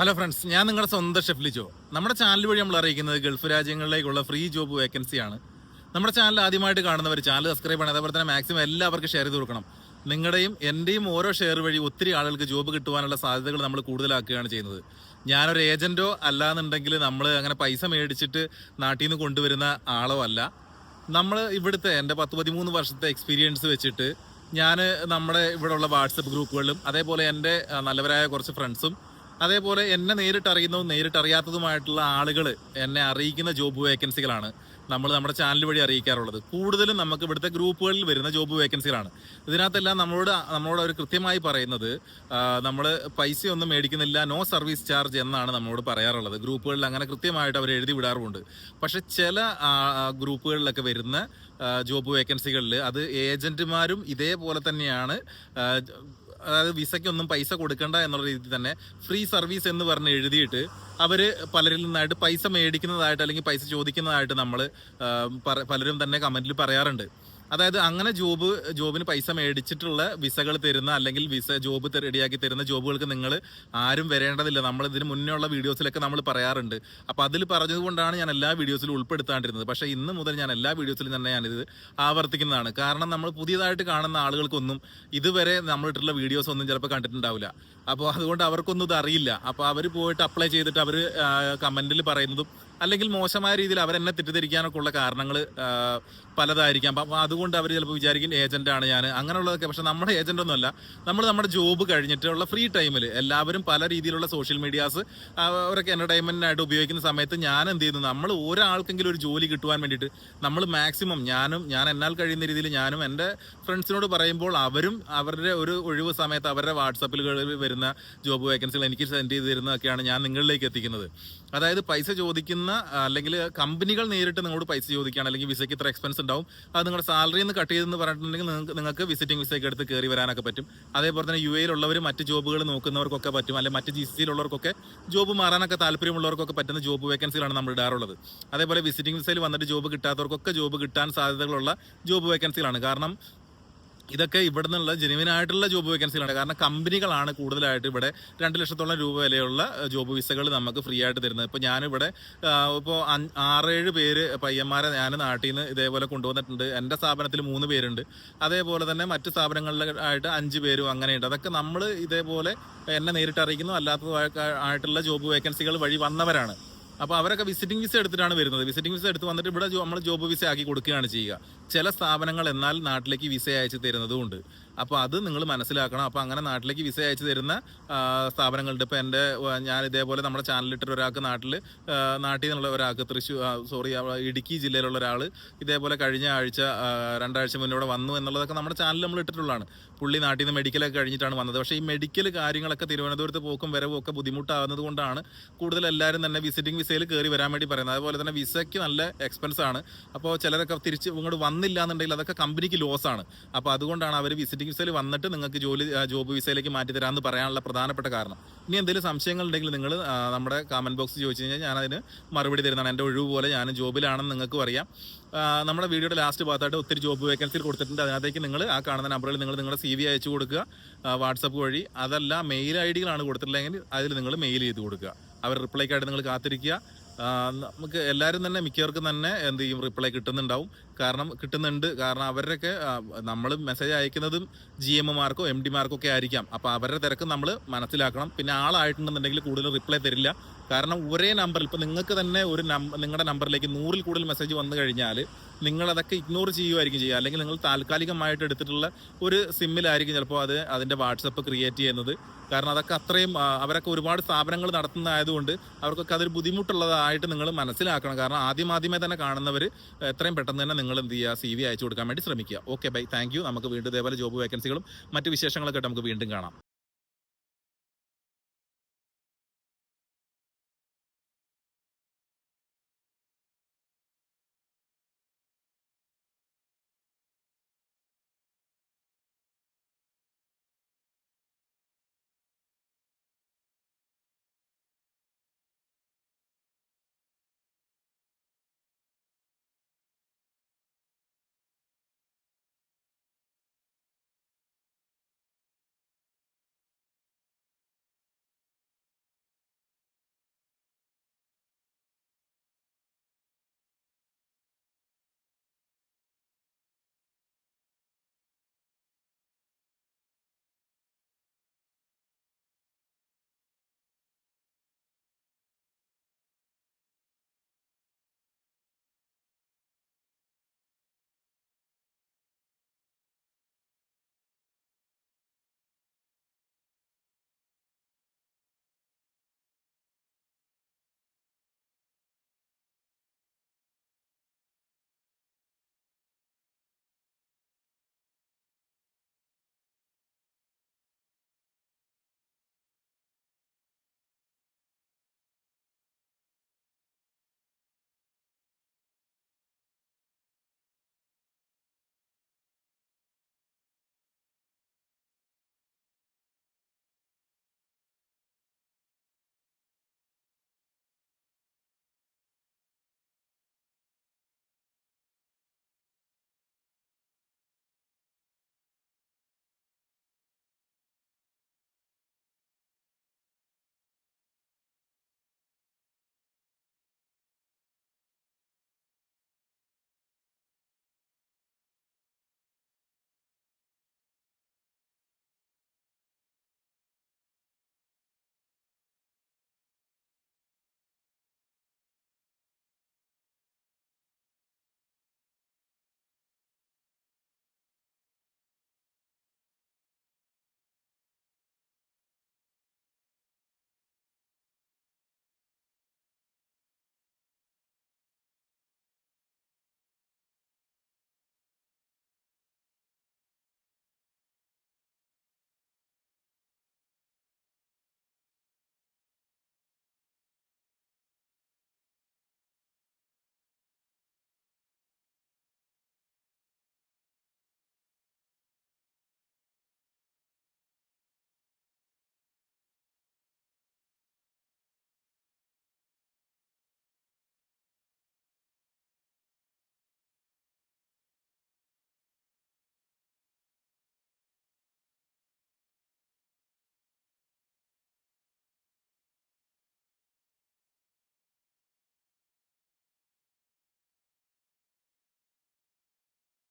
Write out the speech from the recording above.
Hello friends ഞാൻ നിങ്ങളുടെ സ്വന്തം ഷെഫ്ലിജോ നമ്മുടെ ചാനൽ വഴി നമ്മൾ അറിയിക്കുന്നത് ഗൾഫ് രാജ്യങ്ങളിലേക്കുള്ള ഫ്രീ ജോബ് വേക്കൻസിയാണ് നമ്മുടെ ചാനൽ ആദ്യമായിട്ട് കാണുന്നവർ ചാനൽ സബ്സ്ക്രൈബ് ചെയ്യണം. അതേപോലെ തന്നെ മാക്സിമം എല്ലാവർക്കും ഷെയർ ചെയ്ത് കൊടുക്കണം. നിങ്ങളുടെയും എന്റെയും ഓരോ ഷെയർ വഴി ഒത്തിരി ആളുകൾക്ക് ജോബ് കിട്ടുവാനുള്ള സാധ്യതകൾ നമ്മൾ കൂടുതലാക്കുകയാണ് ചെയ്യുന്നത്. ഞാനൊരു ഏജന്റോ അല്ലാന്നുണ്ടെങ്കിൽ നമ്മൾ അങ്ങനെ പൈസ മേടിച്ചിട്ട് നാട്ടിൽ നിന്ന് കൊണ്ടുവരുന്ന ആളോ അല്ല. നമ്മൾ ഇവിടുത്തെ എന്റെ പത്ത് പതിമൂന്ന് വർഷത്തെ എക്സ്പീരിയൻസ് വെച്ചിട്ട് ഞാൻ നമ്മുടെ ഇവിടെയുള്ള വാട്സപ്പ് ഗ്രൂപ്പുകളിലും അതേപോലെ എന്റെ നല്ലവരായ കുറച്ച് ഫ്രണ്ട്സും അതേപോലെ എന്നെ നേരിട്ട് അറിയുന്നതും നേരിട്ട് അറിയാത്തതുമായിട്ടുള്ള ആളുകൾ എന്നെ അറിയിക്കുന്ന ജോബ് വേക്കൻസികളാണ് നമ്മൾ നമ്മുടെ ചാനൽ വഴി അറിയിക്കാറുള്ളത്. കൂടുതലും നമുക്ക് ഇവിടുത്തെ ഗ്രൂപ്പുകളിൽ വരുന്ന ജോബ് വേക്കൻസികളാണ് ഇതിനകത്തെല്ലാം നമ്മളോട് നമ്മളോട് അവർ കൃത്യമായി പറയുന്നത് നമ്മൾ പൈസയൊന്നും മേടിക്കുന്നില്ല നോ സർവീസ് ചാർജ് എന്നാണ് നമ്മളോട് പറയാറുള്ളത്. ഗ്രൂപ്പുകളിൽ അങ്ങനെ കൃത്യമായിട്ട് അവർ എഴുതി വിടാറുമുണ്ട്. പക്ഷെ ചില ഗ്രൂപ്പുകളിലൊക്കെ വരുന്ന ജോബ് വേക്കൻസികളിൽ അത് ഏജന്റുമാരും ഇതേപോലെ തന്നെയാണ് അതായത് വിസയ്ക്കൊന്നും പൈസ കൊടുക്കണ്ട എന്നുള്ള രീതിയിൽ തന്നെ ഫ്രീ സർവീസ് എന്ന് പറഞ്ഞ് എഴുതിയിട്ട് അവർ പലരിൽ നിന്നായിട്ട് പൈസ മേടിക്കുന്നതായിട്ട് അല്ലെങ്കിൽ പൈസ ചോദിക്കുന്നതായിട്ട് നമ്മൾ പലരും തന്നെ കമന്റിൽ പറയാറുണ്ട്. അതായത് അങ്ങനെ ജോബ് ജോബിന് പൈസ മേടിച്ചിട്ടുള്ള വിസകൾ തരുന്ന അല്ലെങ്കിൽ വിസ ജോബ് റെഡിയാക്കി തരുന്ന ജോബുകൾക്ക് നിങ്ങൾ ആരും വരേണ്ടതില്ല. നമ്മൾ ഇതിന് മുന്നേ ഉള്ള വീഡിയോസിലൊക്കെ നമ്മൾ പറയാറുണ്ട്. അപ്പോൾ അതിൽ പറഞ്ഞതുകൊണ്ടാണ് ഞാൻ എല്ലാ വീഡിയോസിലും ഉൾപ്പെടുത്താണ്ടിരുന്നത്. പക്ഷേ ഇന്ന് മുതൽ ഞാൻ എല്ലാ വീഡിയോസിലും തന്നെ ഞാനിത് ആവർത്തിക്കുന്നതാണ്. കാരണം നമ്മൾ പുതിയതായിട്ട് കാണുന്ന ആളുകൾക്കൊന്നും ഇതുവരെ നമ്മളിട്ടുള്ള വീഡിയോസ് ഒന്നും ചിലപ്പോൾ കണ്ടിട്ടുണ്ടാവില്ല. അപ്പോൾ അതുകൊണ്ട് അവർക്കൊന്നും ഇത് അറിയില്ല. അപ്പോൾ അവർ പോയിട്ട് അപ്ലൈ ചെയ്തിട്ട് അവർ കമന്റിൽ പറയുന്നതും അല്ലെങ്കിൽ മോശമായ രീതിയിൽ അവരെന്നെ തെറ്റിദ്ധരിക്കാനൊക്കെ ഉള്ള കാരണങ്ങൾ പലതായിരിക്കാം. അപ്പം അതുകൊണ്ട് അവർ ചിലപ്പോൾ വിചാരിക്കും ഏജന്റാണ് ഞാൻ അങ്ങനെയുള്ളതൊക്കെ. പക്ഷെ നമ്മുടെ ഏജന്റ് ഒന്നുമല്ല നമ്മൾ നമ്മുടെ ജോബ് കഴിഞ്ഞിട്ടുള്ള ഫ്രീ ടൈമിൽ എല്ലാവരും പല രീതിയിലുള്ള സോഷ്യൽ മീഡിയാസ് അവരൊക്കെ എന്റർടൈൻമെന്റിനായിട്ട് ഉപയോഗിക്കുന്ന സമയത്ത് ഞാൻ എന്ത് ചെയ്യുന്നു? നമ്മൾ ഒരാൾക്കെങ്കിലും ഒരു ജോലി കിട്ടുവാൻ വേണ്ടിയിട്ട് നമ്മൾ മാക്സിമം ഞാനും ഞാൻ എന്നാൽ കഴിയുന്ന രീതിയിൽ ഞാനും എന്റെ ഫ്രണ്ട്സിനോട് പറയുമ്പോൾ അവരും അവരുടെ ഒരു ഒഴിവ് സമയത്ത് അവരുടെ വാട്സപ്പിൽ വരുന്ന ജോബ് വേക്കൻസികൾ എനിക്ക് സെൻഡ് ചെയ്ത് തരുന്നതൊക്കെയാണ് ഞാൻ നിങ്ങളിലേക്ക് എത്തിക്കുന്നത്. അതായത് പൈസ ചോദിക്കുന്ന അല്ലെങ്കിൽ കമ്പനികൾ നേരിട്ട് നിങ്ങളോട് പൈസ ചോദിക്കുകയാണ് അല്ലെങ്കിൽ വിസയ്ക്ക് ഇത്ര എക്സ്പെൻസ് ഉണ്ടാവും അത് നിങ്ങളുടെ സാലറിയിൽ നിന്ന് കട്ട് ചെയ്തെന്ന് പറഞ്ഞിട്ടുണ്ടെങ്കിൽ നിങ്ങൾക്ക് നിങ്ങൾക്ക് വിസിറ്റിംഗ് വിസയ്ക്ക് എടുത്ത് കയറി വരാനൊക്കെ പറ്റും. അതേപോലെ തന്നെ യു എയിലുള്ളവർ മറ്റ് ജോബുകൾ നോക്കുന്നവർക്കൊക്കെ പറ്റും അല്ലെങ്കിൽ മറ്റ് ജി സിയിലുള്ളവർക്കൊക്കെ ജോബ് മാറാനൊക്കെ താല്പര്യമുള്ളവർക്കൊക്കെ പറ്റുന്ന ജോബ് വേക്കൻസികളാണ് നമ്മൾ ഇടാറുള്ളത്. അതേപോലെ വിസിറ്റിംഗ് വിസയിൽ വന്നിട്ട് ജോബ് കിട്ടാത്തവർക്കൊക്കെ ജോബ് കിട്ടാൻ സാധ്യതകളുള്ള ജോബ് വേക്കൻസികളാണ് കാരണം ഇതൊക്കെ ഇവിടെ നിന്നുള്ള ജെനുവിനായിട്ടുള്ള ജോബ് വേക്കൻസികളാണ് കാരണം കമ്പനികളാണ് കൂടുതലായിട്ട് ഇവിടെ രണ്ട് ലക്ഷത്തോളം രൂപ വിലയുള്ള ജോബ് വിസകൾ നമുക്ക് ഫ്രീ ആയിട്ട് തരുന്നത്. ഇപ്പോൾ ഞാനിവിടെ ഇപ്പോൾ ആറേഴ് പേര് പയ്യന്മാരെ ഞാൻ നാട്ടിൽ നിന്ന് ഇതേപോലെ കൊണ്ടുവന്നിട്ടുണ്ട്. എന്റെ സ്ഥാപനത്തിൽ മൂന്ന് പേരുണ്ട്. അതേപോലെ തന്നെ മറ്റ് സ്ഥാപനങ്ങളിലായിട്ട് അഞ്ച് പേരും അങ്ങനെയുണ്ട്. അതൊക്കെ നമ്മൾ ഇതേപോലെ എന്നെ നേരിട്ട് അറിയിക്കുന്നു അല്ലാത്ത ആയിട്ടുള്ള ജോബ് വേക്കൻസികൾ വഴി വന്നവരാണ്. അപ്പോൾ അവരൊക്കെ വിസിറ്റിംഗ് വിസ എടുത്തിട്ടാണ് വരുന്നത്. വിസിറ്റിംഗ് വിസ എടുത്ത് വന്നിട്ട് ഇവിടെ നമ്മൾ ജോബ് വിസ ആക്കി കൊടുക്കുകയാണ് ചെയ്യുക. ചില സ്ഥാപനങ്ങൾ എന്നാൽ നാട്ടിലേക്ക് വിസ അയച്ചു തരുന്നതുമുണ്ട് അപ്പോൾ അത് നിങ്ങൾ മനസ്സിലാക്കണം. അപ്പോൾ അങ്ങനെ നാട്ടിലേക്ക് വിസ അയച്ചു തരുന്ന സ്ഥാപനങ്ങളുണ്ട്. ഇപ്പോൾ എന്റെ ഞാൻ ഇതേപോലെ നമ്മുടെ ചാനലിട്ടൊരു ഒരാൾക്ക് നാട്ടിൽ നാട്ടിൽ നിന്നുള്ള ഒരാൾക്ക് തൃശ്ശൂർ സോറി ഇടുക്കി ജില്ലയിലുള്ള ഒരാൾ ഇതേപോലെ കഴിഞ്ഞ ആഴ്ച രണ്ടാഴ്ച മുന്നേ ഇവിടെ വന്നു എന്നുള്ളതൊക്കെ നമ്മുടെ ചാനൽ നമ്മൾ ഇട്ടിട്ടുള്ളതാണ്. പുള്ളി നാട്ടിൽ നിന്ന് മെഡിക്കലൊക്കെ കഴിഞ്ഞിട്ടാണ് വന്നത്. പക്ഷേ ഈ മെഡിക്കൽ കാര്യങ്ങളൊക്കെ തിരുവനന്തപുരത്ത് പോക്കും വരവും ഒക്കെ ബുദ്ധിമുട്ടാകുന്നത് കൊണ്ടാണ് കൂടുതൽ എല്ലാവരും തന്നെ വിസിറ്റിംഗ് വിസയിൽ കയറി വരാൻ വേണ്ടി പറയുന്നത്. അതുപോലെ തന്നെ വിസയ്ക്ക് നല്ല എക്സ്പെൻസ് ആണ്. അപ്പോൾ ചിലരൊക്കെ തിരിച്ച് ഇങ്ങോട്ട് വന്നില്ല എന്നുണ്ടെങ്കിൽ അതൊക്കെ കമ്പനിക്ക് ലോസ് ആണ്. അപ്പോൾ അതുകൊണ്ടാണ് അവർ വിസിറ്റിംഗ് വിസയിൽ വന്നിട്ട് നിങ്ങൾക്ക് ജോലി ജോബ് വിസയിലേക്ക് മാറ്റി തരാമെന്ന് പറയാനുള്ള പ്രധാനപ്പെട്ട കാരണം. ഇനി എന്തെങ്കിലും സംശയങ്ങൾ ഉണ്ടെങ്കിൽ നിങ്ങൾ നമ്മുടെ കമന്റ് ബോക്സ് ചോദിച്ചു കഴിഞ്ഞാൽ ഞാനതിന് മറുപടി തരുന്നതാണ്. എന്റെ ഒഴിവ് പോലെ ഞാൻ ജോബിലാണെന്ന് നിങ്ങൾക്കും അറിയാം. നമ്മുടെ വീഡിയോയുടെ ലാസ്റ്റ് ഭാഗത്തായിട്ട് ഒത്തിരി ജോബ് വേക്കൻസി കൊടുത്തിട്ടുണ്ട്. അതിനകത്തേക്ക് നിങ്ങൾ ആ കാണുന്ന നമ്പറിൽ നിങ്ങൾ നിങ്ങളുടെ സി വി അയച്ചു കൊടുക്കുക. വാട്സപ്പ് വഴി. അതല്ല മെയിൽ ഐ ഡികളാണ് കൊടുത്തിട്ടില്ലെങ്കിൽ അതിൽ നിങ്ങൾ മെയിൽ ചെയ്ത് കൊടുക്കുക. അവർ റിപ്ലൈക്കായിട്ട് നിങ്ങൾ കാത്തിരിക്കുക. നമുക്ക് എല്ലാവരും തന്നെ മിക്കവർക്കും തന്നെ എന്ത് ചെയ്യും? റിപ്ലൈ കിട്ടുന്നുണ്ടാവും. കാരണം കിട്ടുന്നുണ്ട്. കാരണം അവരുടെയൊക്കെ നമ്മൾ മെസ്സേജ് അയക്കുന്നതും ജി എമ്മുമാർക്കോ എം ഡിമാർക്കോ ഒക്കെ ആയിരിക്കാം. അപ്പോൾ അവരുടെ തിരക്ക് നമ്മൾ മനസ്സിലാക്കണം. പിന്നെ ആളായിട്ടുണ്ടെന്നുണ്ടെങ്കിൽ കൂടുതൽ റിപ്ലൈ തരില്ല. കാരണം ഒരേ നമ്പറിൽ ഇപ്പോൾ നിങ്ങൾക്ക് തന്നെ ഒരു നിങ്ങളുടെ നമ്പറിലേക്ക് നൂറിൽ കൂടുതൽ മെസ്സേജ് വന്നു കഴിഞ്ഞാൽ നിങ്ങളതൊക്കെ ഇഗ്നോർ ചെയ്യുമായിരിക്കും ചെയ്യുക. അല്ലെങ്കിൽ നിങ്ങൾ താൽക്കാലികമായിട്ട് എടുത്തിട്ടുള്ള ഒരു സിമ്മിലായിരിക്കും ചിലപ്പോൾ അത് അതിന്റെ വാട്സപ്പ് ക്രിയേറ്റ് ചെയ്യുന്നത്. കാരണം അതൊക്കെ അത്രയും അവരൊക്കെ ഒരുപാട് സ്ഥാപനങ്ങൾ നടത്തുന്നതായതുകൊണ്ട് അവർക്കൊക്കെ അതൊരു ബുദ്ധിമുട്ടുള്ളതായിട്ട് നിങ്ങൾ മനസ്സിലാക്കണം. കാരണം ആദ്യം ആദ്യമേ തന്നെ കാണുന്നവർ എത്രയും പെട്ടെന്ന് തന്നെ നിങ്ങൾ എന്ത് ചെയ്യുക സി വി അയച്ചു കൊടുക്കാൻ വേണ്ടി ശ്രമിക്കുക. ഓക്കെ ബൈ താങ്ക് നമുക്ക് വീണ്ടും ഇതേപോലെ ജോബ് വേക്കൻസികളും മറ്റ് വിശേഷങ്ങളൊക്കെ നമുക്ക് വീണ്ടും കാണാം.